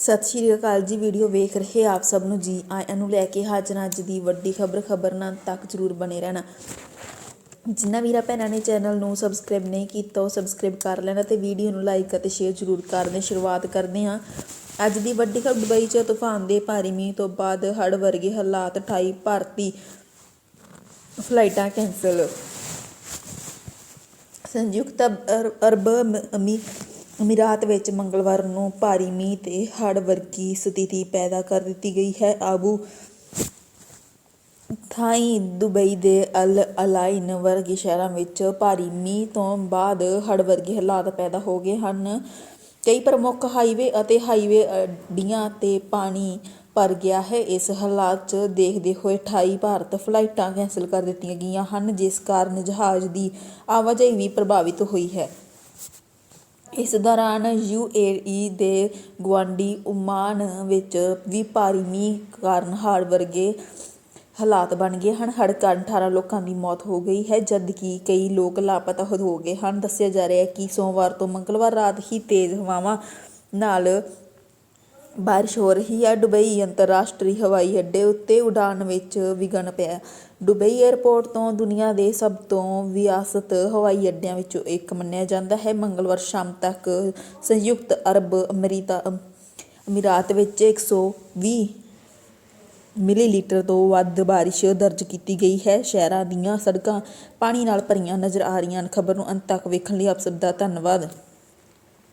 ਸਤਿ ਸ਼੍ਰੀ ਅਕਾਲ ਜੀ। ਵੀਡੀਓ ਵੇਖ ਰਹੇ ਆਪ ਸਭ ਨੂੰ ਜੀ। ਆਇਆਂ ਨੂੰ ਲੈ ਕੇ ਹਾਜ਼ਰ ਅੱਜ ਦੀ ਵੱਡੀ ਖਬਰ। ਖਬਰ ਨਾਲ ਤੱਕ ਜਰੂਰ ਬਣੇ ਰਹਿਣਾ। ਜਿਨ੍ਹਾਂ ਵੀਰਾਂ ਭੈਣਾਂ ਨੇ ਚੈਨਲ ਨੂੰ ਸਬਸਕ੍ਰਾਈਬ ਨਹੀਂ ਕੀਤਾ, ਉਹ ਸਬਸਕ੍ਰਾਈਬ ਕਰ ਲੈਣਾ ਤੇ ਵੀਡੀਓ ਨੂੰ ਲਾਈਕ ਅਤੇ ਸ਼ੇਅਰ ਜਰੂਰ ਕਰਦੇ ਸ਼ੁਰੂਆਤ ਕਰਦੇ ਹਾਂ। ਅੱਜ ਦੀ ਵੱਡੀ ਖਬਰ। ਦੁਬਈ 'ਚ ਤੂਫਾਨ ਦੇ ਭਾਰੀ ਮੀਂਹ ਤੋਂ ਬਾਅਦ ਹੜ੍ਹ ਵਰਗੇ ਹਾਲਾਤ 28 ਭਾਰਤੀ ਫਲਾਈਟਾਂ ਕੈਂਸਲ। ਸੰਯੁਕਤ ਅਰਬ ਅਮ- ਅਮੀ ਅਮੀਰਾਤ ਵਿੱਚ ਮੰਗਲਵਾਰ ਨੂੰ ਭਾਰੀ ਮੀਂਹ ਤੇ ਹੜ੍ਹ ਵਰਗੀ ਸਥਿਤੀ ਪੈਦਾ ਕਰ ਦਿੱਤੀ ਗਈ ਹੈ। ਆਬੂ ਥਾਈ ਦੁਬਈ ਦੇ ਅਲ ਅਲਾਈਨ ਵਰਗੇ ਸ਼ਹਿਰਾਂ ਵਿੱਚ ਭਾਰੀ ਮੀਂਹ ਤੋਂ ਬਾਅਦ ਹੜ੍ਹ ਵਰਗੇ ਹਾਲਾਤ ਪੈਦਾ ਹੋ ਗਏ ਹਨ। ਕਈ ਪ੍ਰਮੁੱਖ ਹਾਈਵੇ ਅਤੇ ਹਾਈਵੇ ਅੱਡੀਆਂ ਤੇ ਪਾਣੀ ਭਰ ਗਿਆ ਹੈ। ਇਸ ਹਾਲਾਤ 'ਚ ਦੇਖਦੇ ਹੋਏ 28 ਭਾਰਤ ਫਲਾਈਟਾਂ ਕੈਂਸਲ ਕਰ ਦਿੱਤੀਆਂ ਗਈਆਂ ਹਨ, ਜਿਸ ਕਾਰਨ ਜਹਾਜ਼ ਦੀ ਆਵਾਜਾਈ ਵੀ ਪ੍ਰਭਾਵਿਤ ਹੋਈ ਹੈ। ਇਸ ਦੌਰਾਨ ਯੂ ਯੂਏਈ ਦੇ ਗੁਆਂਢੀ ਓਮਾਨ ਵਿੱਚ ਵੀ ਭਾਰੀ ਮੀਂਹ ਕਾਰਨ ਹੜ੍ਹ ਵਰਗੇ ਹਾਲਾਤ ਬਣ ਗਏ ਹਨ। ਹੜ੍ਹ ਕਾਰਨ 18 ਲੋਕਾਂ ਦੀ ਮੌਤ ਹੋ ਗਈ ਹੈ, ਜਦਕਿ ਕਈ ਲੋਕ ਲਾਪਤਾ ਹੋ ਗਏ ਹਨ। ਦੱਸਿਆ ਜਾ ਰਿਹਾ ਹੈ ਕਿ ਸੋਮਵਾਰ ਤੋਂ ਮੰਗਲਵਾਰ ਰਾਤ ਹੀ ਤੇਜ਼ ਹਵਾਵਾਂ ਨਾਲ ਬਾਰਿਸ਼ ਹੋ ਰਹੀ ਹੈ। ਦੁਬਈ ਅੰਤਰਰਾਸ਼ਟਰੀ ਹਵਾਈ ਅੱਡੇ ਉੱਤੇ ਉਡਾਨ ਵਿੱਚ ਵਿਘਨ ਪਿਆ। ਦੁਬਈ 에ਅਰਪੋਰਟ ਤੋਂ ਦੁਨੀਆ ਦੇ ਸਭ ਤੋਂ ਵਿਆਸਤ ਹਵਾਈ ਅੱਡਿਆਂ ਵਿੱਚੋਂ ਇੱਕ ਮੰਨਿਆ ਜਾਂਦਾ ਹੈ। ਮੰਗਲਵਾਰ ਸ਼ਾਮ ਤੱਕ ਸੰਯੁਕਤ ਅਰਬ ਅਮਰੀਤਾ, ਅਮੀਰਾਤ ਵਿੱਚ 120 ਮਿਲੀਲੀਟਰ ਤੋਂ ਵੱਧ ਬਾਰਿਸ਼ ਦਰਜ ਕੀਤੀ ਗਈ ਹੈ। ਸ਼ਹਿਰਾਂ ਦੀਆਂ ਸੜਕਾਂ ਪਾਣੀ ਨਾਲ ਭਰੀਆਂ ਨਜ਼ਰ ਆ ਰਹੀਆਂ ਹਨ। ਖਬਰ ਨੂੰ ਅੰਤ ਤੱਕ ਵੇਖਣ ਲਈ ਆਪ ਸਭ ਦਾ ਧੰਨਵਾਦ।